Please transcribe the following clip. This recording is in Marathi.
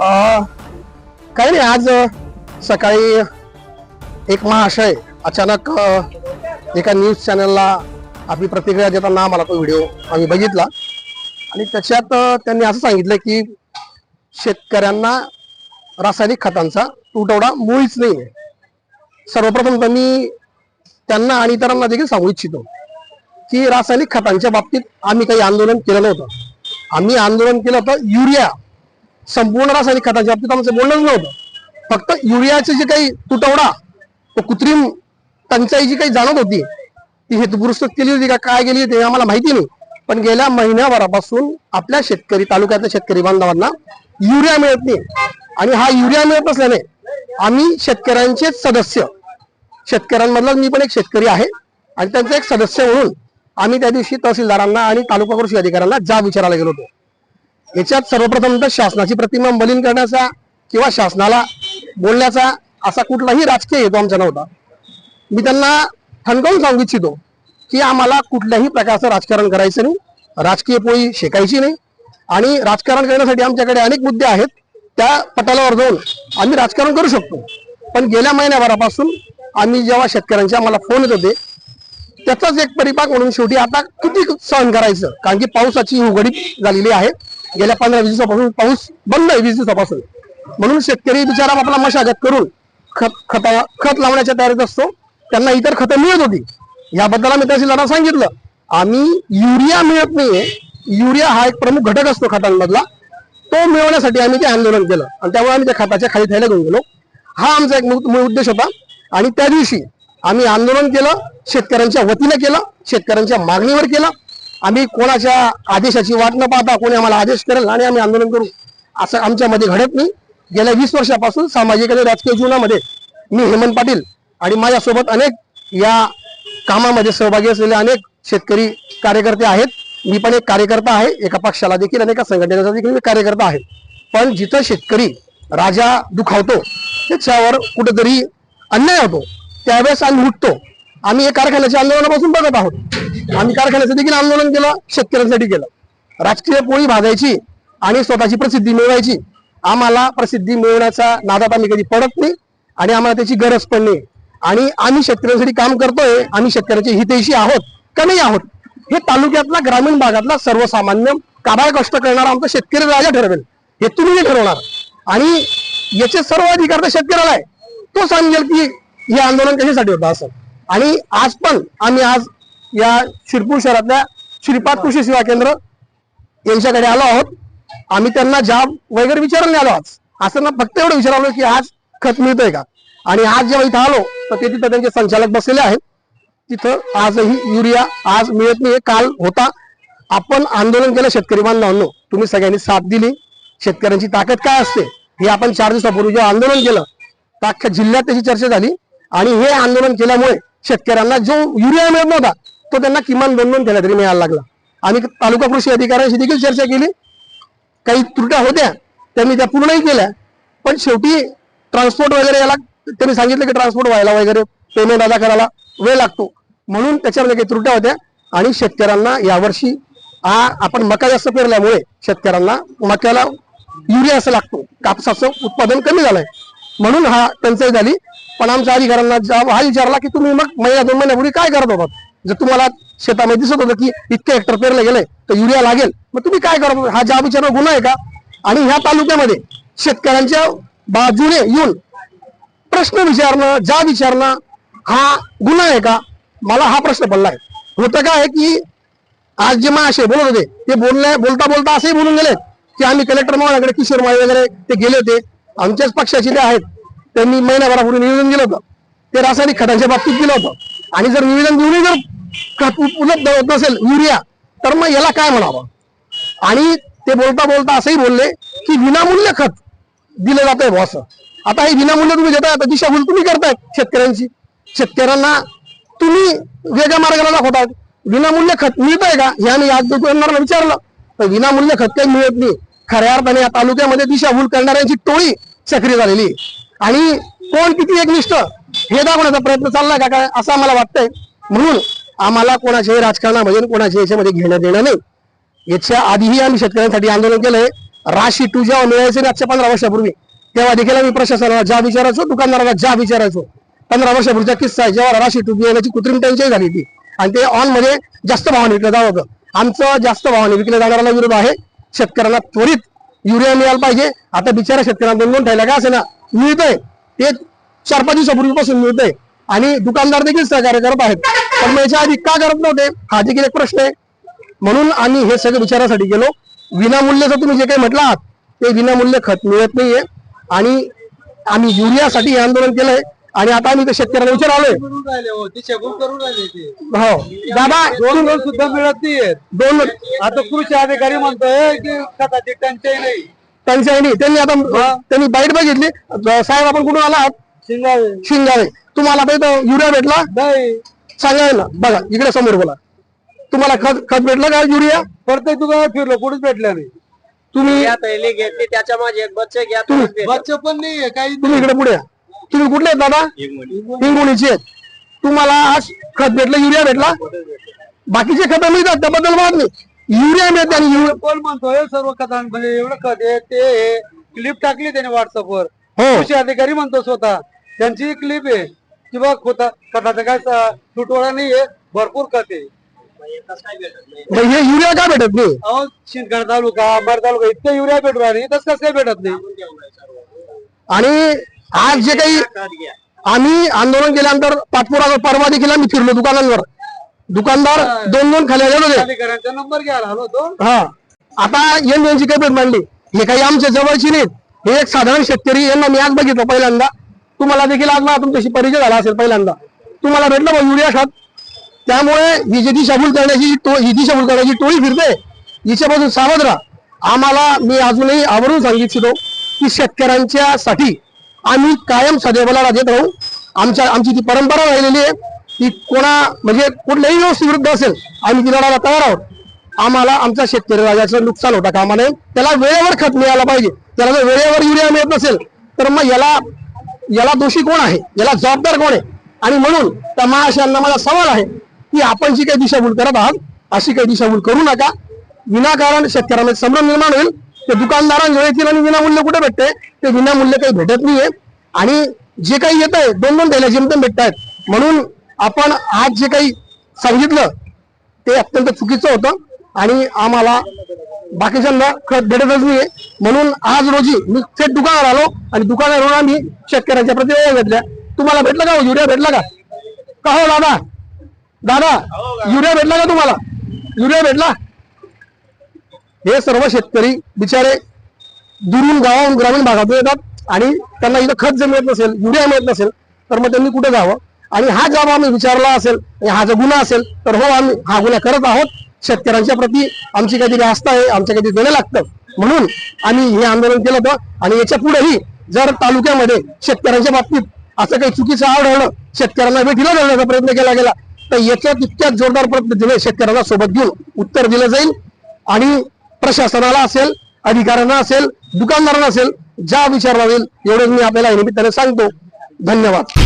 काही नाही आज सकाळी एक महाशय अचानक एका न्यूज चॅनलला आपली प्रतिक्रिया देताना आम्हाला तो व्हिडिओ आम्ही बघितला. आणि त्याच्यात त्यांनी असं सांगितलं की शेतकऱ्यांना रासायनिक खतांचा तुटवडा मुळीच नाही सर्वप्रथम तर मी त्यांना आणि इतरांना देखील सांगू इच्छितो की रासायनिक खतांच्या बाबतीत आम्ही काही आंदोलन केलं नव्हतं. आम्ही आंदोलन केलं होतं युरिया. संपूर्ण रासायनिक खताच्या बाबतीत आमचं बोलणंच नव्हतं. फक्त युरियाचे जे काही तुटवडा तो कृत्रिम टंचाई जी काही जाणवत होती ती हेतुपुरस्कृत केली होती का काय केली ते आम्हाला माहिती नाही. पण गेल्या महिन्याभरापासून आपल्या शेतकरी तालुक्यातल्या शेतकरी बांधवांना युरिया मिळत नाही. आणि हा युरिया मिळत नसल्याने आम्ही शेतकऱ्यांचे सदस्य शेतकऱ्यांमधला मी पण एक शेतकरी आहे आणि त्यांचा एक सदस्य म्हणून आम्ही त्या दिवशी तहसीलदारांना आणि तालुका कृषी अधिकाऱ्यांना जाब विचारायला गेलो होतो. याच्यात सर्वप्रथम तर शासनाची प्रतिमा मलिन करण्याचा किंवा शासनाला बोलण्याचा असा कुठलाही राजकीय हेतू आमचा नव्हता. मी त्यांना ठणकावून सांगू इच्छितो की आम्हाला कुठल्याही प्रकारचं राजकारण करायचं नाही राजकीय पोळी शेकायची नाही आणि राजकारण करण्यासाठी आमच्याकडे अनेक मुद्दे आहेत त्या पटालावर जाऊन आम्ही राजकारण करू शकतो. पण गेल्या महिन्याभरापासून आम्ही जेव्हा शेतकऱ्यांचे आम्हाला फोन येत होते त्याचाच एक परिपाक म्हणून शेवटी आता किती सहन करायचं? कारण की पावसाची उघडी झालेली आहे. गेल्या पंधरा वीस दिवसापासून पाऊस बंद आहे वीस दिवसापासून. म्हणून शेतकरी बिचारा आपला मशागत करून खत खता खत लावण्याच्या तयारीत असतो. त्यांना इतर खतं मिळत होती. याबद्दल आम्ही तहसीलदारांना सांगितलं. आम्ही युरिया मिळत नाहीये. युरिया हा एक प्रमुख घटक असतो खतांमधला. तो मिळवण्यासाठी आम्ही ते आंदोलन केलं. आणि त्यामुळे आम्ही त्या खताच्या खाली थैल्या घेऊन गेलो. हा आमचा एक मूळ उद्देश होता. आणि त्या दिवशी आम्ही आंदोलन केलं शेतकऱ्यांच्या वतीने केलं शेतकऱ्यांच्या मागणीवर केलं. आम्ही कोणाच्या आदेशाची वाट न पाहता कोणी आम्हाला आदेश करेल आणि आम्ही आंदोलन करू असं आमच्यामध्ये घडत नाही. गेल्या वीस वर्षापासून सामाजिक आणि राजकीय जीवनामध्ये मी हेमंत पाटील आणि माझ्यासोबत अनेक या कामामध्ये सहभागी असलेले अनेक शेतकरी कार्यकर्ते आहेत. मी पण एक कार्यकर्ता आहे. एका पक्षाला देखील आणि एका संघटनेचा देखील मी कार्यकर्ता आहे. पण जिथं शेतकरी राजा दुखावतो त्याच्यावर कुठेतरी अन्याय होतो त्यावेळेस आम्ही उठतो आम्ही हे कारखान्याच्या आंदोलनापासून बघत आहोत. आम्ही कारखान्याचं देखील आंदोलन केलं शेतकऱ्यांसाठी केलं. राजकीय पोळी भागायची आणि स्वतःची प्रसिद्धी मिळवायची. आम्हाला प्रसिद्धी मिळवण्याचा नादात आम्ही कधी पडत नाही आणि आम्हाला त्याची गरज पण नाही. आणि आम्ही शेतकऱ्यांसाठी काम करतोय आम्ही शेतकऱ्याचे हितैषी आहोत का नाही आहोत. हे तालुक्यातला ग्रामीण भागातला सर्वसामान्य काबाळ कष्ट करणारा आमचा शेतकरी राजा ठरवेल. हे तुम्ही नाही ठरवणार. आणि याचे सर्व अधिकार तर शेतकऱ्याला आहे. तो सांगेल की हे आंदोलन कशासाठी होतं असं. आणि आज पण आम्ही आज या शिरपूर शहरातल्या श्रीपाद कृषी सेवा केंद्र यांच्याकडे आलो आहोत. आम्ही त्यांना जाब वगैरे विचारून आलो आज असं ना फक्त एवढं विचारलो की आज खत मिळतंय का? आणि आज जेव्हा इथं आलो तर ते तिथं त्यांचे संचालक बसलेले आहेत. तिथं आजही युरिया आज मिळत नाही काल होता. आपण आंदोलन केलं शेतकरी बांधवांनो तुम्ही सगळ्यांनी साथ दिली. शेतकऱ्यांची ताकद काय असते हे आपण चार दिवसापूर्वी जेव्हा आंदोलन केलं तर अख्ख्या जिल्ह्यात त्याची चर्चा झाली. आणि हे आंदोलन केल्यामुळे शेतकऱ्यांना जो युरिया मिळत नव्हता तो त्यांना किमान दोन दोन थैल्या तरी मिळायला लागला. आम्ही तालुका कृषी अधिकाऱ्यांशी देखील चर्चा केली. काही त्रुट्या होत्या त्यांनी त्या पूर्णही केल्या. पण शेवटी ट्रान्सपोर्ट वगैरे याला त्यांनी सांगितलं की ट्रान्सपोर्ट व्हायला वगैरे पेमेंट अदा करायला वेळ लागतो. म्हणून त्याच्यामध्ये काही त्रुट्या होत्या आणि शेतकऱ्यांना यावर्षी हा आपण मका जास्त पेरल्यामुळे शेतकऱ्यांना मक्याला युरिया असं लागतो. कापसाचं उत्पादन कमी झालंय. म्हणून हा टंचाई झाली. पण आमच्या अधिकाऱ्यांना हा विचारला की तुम्ही मग महिना दोन महिन्यापूर्वी काय करत होतात? जर तुम्हाला शेतामध्ये दिसत होतं की इतके हेक्टर पेरले गेलंय तर युरिया लागेल. मग तुम्ही काय करत हा ज्या विचारणं गुन्हा आहे का? आणि ह्या तालुक्यामध्ये शेतकऱ्यांच्या बाजूने येऊन प्रश्न विचारणं जा विचारणं हा गुन्हा आहे का? मला हा प्रश्न पडलाय होतं काय की आज जे महाशय बोलत होते ते बोलले बोलता बोलता असंही बोलून गेले की आम्ही कलेक्टर महोदयाकडे किशोर माळी वगैरे ते गेले होते. आमच्याच पक्षाचे ते आहेत. त्यांनी महिनाभरापूर्वी निवेदन दिलं होतं. ते रासायनिक खतांच्या बाबतीत दिलं होतं. आणि जर निवेदन देऊनही जर खत उपलब्ध होत नसेल युरिया तर मग याला काय म्हणावं? आणि ते बोलता बोलता असंही बोलले की विनामूल्य खत दिलं जात आहे असं. आता हे विनामूल्य तुम्ही देताय आता दिशाभूल तुम्ही करताय शेतकऱ्यांची. शेतकऱ्यांना तुम्ही वेगळ्या मार्गाला दाखवतात विनामूल्य खत मिळतंय का? हे आम्ही आज दुकानदाराला विचारलं. तर विनामूल्य खत काही मिळत नाही. खऱ्या अर्थाने या तालुक्यामध्ये दिशाभूल करणाऱ्यांची टोळी सक्रिय झालेली आहे. आणि कोण किती एकनिष्ठ? हे दाखवण्याचा प्रयत्न चाललाय का काय असं आम्हाला वाटतंय. म्हणून आम्हाला कोणाच्याही राजकारणामध्ये कोणाच्या याच्यामध्ये घेणं देणं नाही. याच्या आधीही आम्ही शेतकऱ्यांसाठी आंदोलन केलंय. राशी टू जेव्हा मिळायचं आजच्या पंधरा वर्षापूर्वी तेव्हा देखील आम्ही प्रशासनाला ज्या विचारायचो दुकानदाराला ज्या विचारायचो. पंधरा वर्षापूर्वीचा किस्सा आहे जेव्हा राशी टू बियाण्याची कृत्रिम टंचाई झाली ती आणि ते ऑनमध्ये जास्त भावाने विकलं जावं होतं. आमचं जास्त भावाने विकल्या जाणाऱ्याला विरोध आहे. शेतकऱ्यांना त्वरित युरिया मिळायला पाहिजे. आता बिचारा शेतकऱ्यांना दोन दोन ठेवला का असे ना मिळतंय. ते चार पाच दिवसापूर्वीपासून मिळतंय. आणि दुकानदार देखील सहकार्य करत आहेत. पण मग याच्या आधी का करत नव्हते? हा देखील एक प्रश्न आहे. म्हणून आम्ही हे सगळं विचारासाठी गेलो. विनामूल्यचं तुम्ही जे काही म्हटलं आहात ते विनामूल्य खत मिळत नाहीये. आणि आम्ही युरियासाठी हे आंदोलन केलंय. आणि आता आम्ही ते शेतकऱ्यांना विचार आलोय हो. दादा दोन सुद्धा मिळत नाहीये दोन आता कृषी अधिकारी म्हणतोय की खताची टंचाई नाही. त्यांच्या त्यांनी आता त्यांनी बाईट बघितली. साहेब आपण कुठून आला आहात? शिंगावे शिंगावे तुम्हाला आता इथं युरिया भेटला? नाही. सांगा ना बघा इकडे समोर बोला. तुम्हाला खत खत भेटलं का युरिया? प्रत्येक दुकानात फिरलो कुठेच भेटल्या नाही. तुम्ही घेतली त्याच्या माझे बच्चे घ्या तुम्हीच भेटा. बच्चे पण नाहीये काही तुम्ही इकडे पुढे या. तुम्ही कुठले आहेत दादा? हिंगोलीचे आहेत. तुम्हाला आज खत भेटलं युरिया भेटला? बाकीचे खत मिळतात त्याबद्दल वाद नाही युरिया मिळते आणि युरिया कोण म्हणतोय? सर्व खतां म्हणजे एवढं खत आहे ते क्लिप टाकली त्याने व्हॉट्सअपवर. हो. कृषी अधिकारी म्हणतो स्वतः. त्यांची क्लिप आहे. की बघ खता खताचा काय तुटवडा नाहीये भरपूर खत आहे. मग हे युरिया का भेटत नाही? अहो शिंदखेडा तालुका अंबार तालुका इतकं युरिया भेटू राहिले. तसं कसं काय भेटत नाही? आणि आज जे काही आम्ही आंदोलन केल्यानंतर पाठपुरावा परवा देखील आम्ही फिरलो दुकानांवर. दुकानदार दोन दोन खाली होते. अधिकाऱ्यांचा नंबर घ्यायला आलो होतो. हा. आता एम यांची काही मांडली. हे काही आमच्या जवळची नाहीत. हे एक साधारण शेतकरी यांना मी आज बघितलं पहिल्यांदा. तुम्हाला देखील आज मला तुमच्याशी परिचय झाला असेल पहिल्यांदा. तुम्हाला भेटलं बा युरिया खत. त्यामुळे ही जी दिशाभूल करण्याची ही दिशाभूल करण्याची टोळी फिरते हिच्यापासून सावध राहा. आम्हाला मी अजूनही आवर्जून सांगित इच्छितो की शेतकऱ्यांच्या साठी आम्ही कायम सदैवला राजेत राहू. आमच्या आमची ती परंपरा राहिलेली आहे ती कोणा म्हणजे कुठल्याही व्यवस्थेविरुद्ध असेल आम्ही ती लढायला तयार आहोत. आम्हाला आमच्या शेतकरी राजाचं नुकसान होता कामा नये त्याला वेळेवर खत मिळायला पाहिजे. त्याला जर वेळेवर युरिया मिळत नसेल तर मग याला याला दोषी कोण आहे? याला जबाबदार कोण आहे? आणि म्हणून त्या महाशयांना माझा सवाल आहे की आपण जी काही दिशाभूल करत आहात अशी काही दिशाभूल करू नका. विनाकारण शेतकऱ्यांना संभ्रम निर्माण होईल. ते दुकानदारांजवळ येतील आणि विनामूल्य कुठे भेटते? ते विनामूल्य काही भेटत नाहीये. आणि जे काही येत आहे दोन दोन थैल्या जेमतेम भेटत आहेत म्हणून आपण आज जे काही सांगितलं ते अत्यंत चुकीचं होतं आणि आम्हाला बाकीच्यांना खत भेटतच नाहीये. म्हणून आज रोजी मी थेट दुकानावर आलो आणि दुकानावर आम्ही शेतकऱ्यांच्या प्रतिक्रिया घेतल्या. तुम्हाला भेटलं का हो? युरिया भेटला का? का हो दादा? दादा युरिया भेटला का तुम्हाला? युरिया भेटला? हे सर्व शेतकरी बिचारे दुरून गावाहून ग्रामीण भागातून येतात आणि त्यांना इथं खत जर मिळत नसेल युरिया मिळत नसेल तर मग त्यांनी कुठे जावं? आणि हा जबाब आम्ही विचारला असेल आणि हा जर गुन्हा असेल तर हो आम्ही हा गुन्हा करत आहोत. शेतकऱ्यांच्या प्रती आमची काहीतरी आस्था आहे आमच्या काहीतरी देणं लागतं. म्हणून आम्ही हे आंदोलन केलं होतं. आणि याच्या पुढेही जर तालुक्यामध्ये शेतकऱ्यांच्या बाबतीत असं काही चुकीचं आढळलं शेतकऱ्यांना भेटीला धरण्याचा प्रयत्न केला गेला तर याच्या तितक्याच जोरदार पद्धतीने शेतकऱ्यांना सोबत घेऊन उत्तर दिलं जाईल. आणि प्रशासनाला असेल अधिकाऱ्यांना असेल दुकानदारांना असेल ज्या विचारला जाईल एवढंच मी आपल्याला निमित्ताने सांगतो. धन्यवाद.